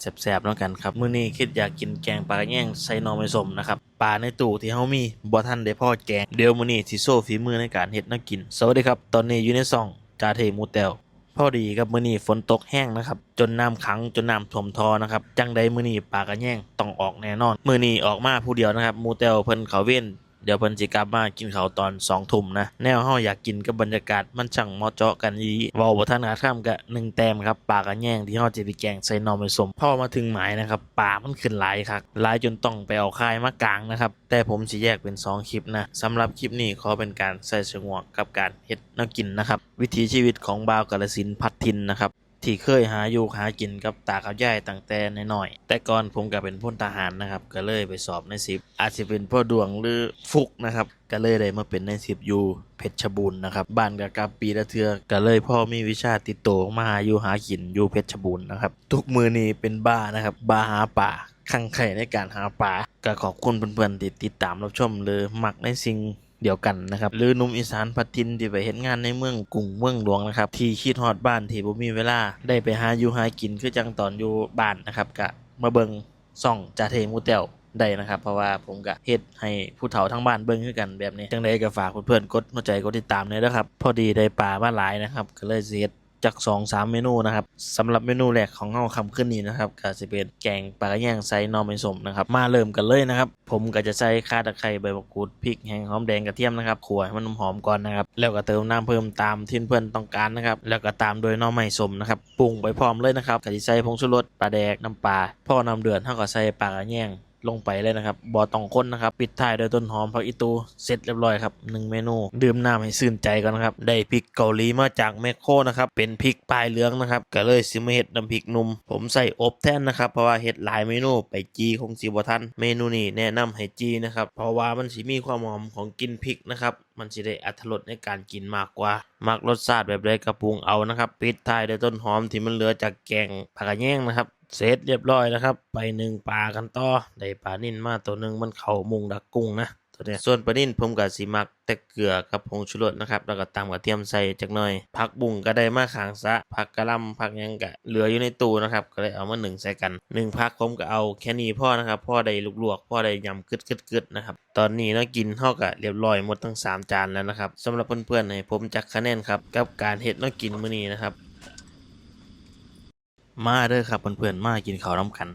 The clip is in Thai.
แสบๆแล้วกันครับมื้อนี้คิดอยากกินแกงปลากระแยงใส่นอไม้ส้มนะครับปลาในตู้ที่เฮามีบ่ทันได้พอแกงเดี๋ยวมื้อนี้สิโซ่ฝีมือในการเฮ็ดนวกิน สวัสดีครับ ตอนนี้อยู่ในซ่องจาเทหมูแตวพอดีครับมื้อนี้ฝนตกแห้งนะครับ จนน้ำขังจนน้ำท่วมทอนะครับจังใดมื้อนี้ปลากระแยงต้องออกแน่นอน มื้อนี้ออกมาผู้เดียวนะครับหมูแตวเพิ่นเขาเว้น เดี๋ยวเพิ่นสิกลับมากินข้าวตอนสองทุ่มนะ แนวเฮาอยากกินกับบรรยากาศมันช่างเหมาะเจาะกันอีเว้าบ่ทันขาข้ามกะหนึ่งแต้มครับปลากระแย่งที่เฮาจะไปแกงใส่หน่อไม้สมพอมาถึงหมายนะครับปลามันขึ้นหลายครับหลายจนต้องไปเอาคายมากลางนะครับ แต่ผมสิแยกเป็น 2 คลิปนะสำหรับคลิปนี้ขอเป็นการใส่สงวกกับการเฮ็ดแนวกินนะครับ วิถีชีวิตของบ่าวกาฬสินพัดทินนะครับ ที่เคยหาอยู่หากินกับตากับยายตั้งแต่น้อยๆแต่ก่อนผมก็เป็นพลทหารนะครับ ก็เลยไปสอบในสิบอาจจะเป็นพ่อดวงหรือฟุกนะครับ ก็เลยได้มาเป็นในสิบอยู่เพชรบูรณ์นะครับบ้านกับกับปีละเทือก็เลยพ่อมีวิชาติดโตมาหาอยู่หากินอยู่เพชรบูรณ์นะครับ ทุกมือนี้เป็นบ้านะครับบ้าหาป่าขังไข่ในการหาป่าก็ขอบคุณเพื่อนๆที่ติดตามรับชมหรือมักในสิ่ง เดียวกันนะครับ หรือนุ่มอีสานพัดทินที่ไปเห็นงานในเมืองกรุงเมืองหลวงนะครับ ที่คิดฮอดบ้านที่บ่มีเวลาได้ไปหาอยู่หากินคือจังตอนอยู่บ้านนะครับกะมาเบิงซ่องจาเทมูเตวได้นะครับ เพราะว่าผมก็เฮ็ดให้ผู้เฒ่าทั้งบ้านเบิ่งคือกันแบบนี้จังไดก็ฝากเพื่อนๆกดหัวใจกดติดตามเลยนะครับ พอดีได้ปลามาหลายนะครับ ก็เลยเฮ็ด จากสองสามเมนูนะครับสำหรับเมนูแรกของเฮาคำขึ้นนี้นะครับก็จะเป็นแกงปลากระแยงใส่หน่อไม้ส้มนะครับมาเริ่มกันเลยนะครับผมก็จะใส่ข่าตะไคร้ใบมะกรูดพริกแห้งหอมแดงกระเทียมนะครับขั่วให้มันหอมก่อนนะครับแล้วก็เติมน้ำเพิ่มตามที่เพื่อนต้องการนะครับแล้วก็ตามด้วยน่อไม้สมนะครับปรุงไปพร้อมเลยนะครับก็จะใส่ผงชูรสปลาแดกน้ำปลาพอน้ำเดือดเท่าก็ใส่ปลากระแยง ลงไปเลยนะครับบอต้องค้นนะครับ ปิดท้ายโดยต้นหอมผักอีตูเสร็จเรียบร้อยครับหนึ่งเมนู ดื่มน้ำให้ซื่นใจก่อนนะครับ ได้พริกเกาหลีมาจากแมคโครนะครับเป็นพริกปลายเหลืองนะครับก็เลยซิมาเห็ดน้ำพริกหนุ่มผมใส่อบแทนนะครับเพราะว่าเห็ดหลายเมนูไปจีคงสีบทันเมนูนี้แนะนำให้จีนะครับเพราะว่ามันสิมีความหอมของกินพริกนะครับมันสิได้อัตรสในการกินมากกว่า มักรสชาติแบบใดกระปรุงเอานะครับ ปิดท้ายด้วยต้นหอมที่มันเหลือจากแกงผักกระแยงนะครับ เสร็จเรียบร้อยนะครับ ไปหนึ่งปลากันต่อได้ปลานิ่นมาตัวหนึ่งมันเข่ามุงดักกุ้งนะตัวเนี้ยส่วนปลานิ่นผมกับสีมักแต่เกลือกับผงชูรสนะครับ แล้วก็ตามกระเทียมใส่จักหน่อย ผักบุ้งก็ได้มาขางซะผักกระลำผักยังกะเหลืออยู่ในตู้นะครับ ก็เลยเอามาหนึ่งใส่กันหนึ่งผักผมก็เอาแค่นี้พ่อนะครับพ่อได้ลวกๆพ่อได้ยำกึดกึดกึดนะครับตอนนี้เนาะกินเท่ากับเรียบร้อยหมดทั้งสามจานแล้วนะครับสำหรับเพื่อนๆให้ผมจักคะแนนครับกับการเฮ็ดเนาะกินมื้อนี้นะครับ มาเด้อครับเพื่อนๆมากินข้าวน้ำกัน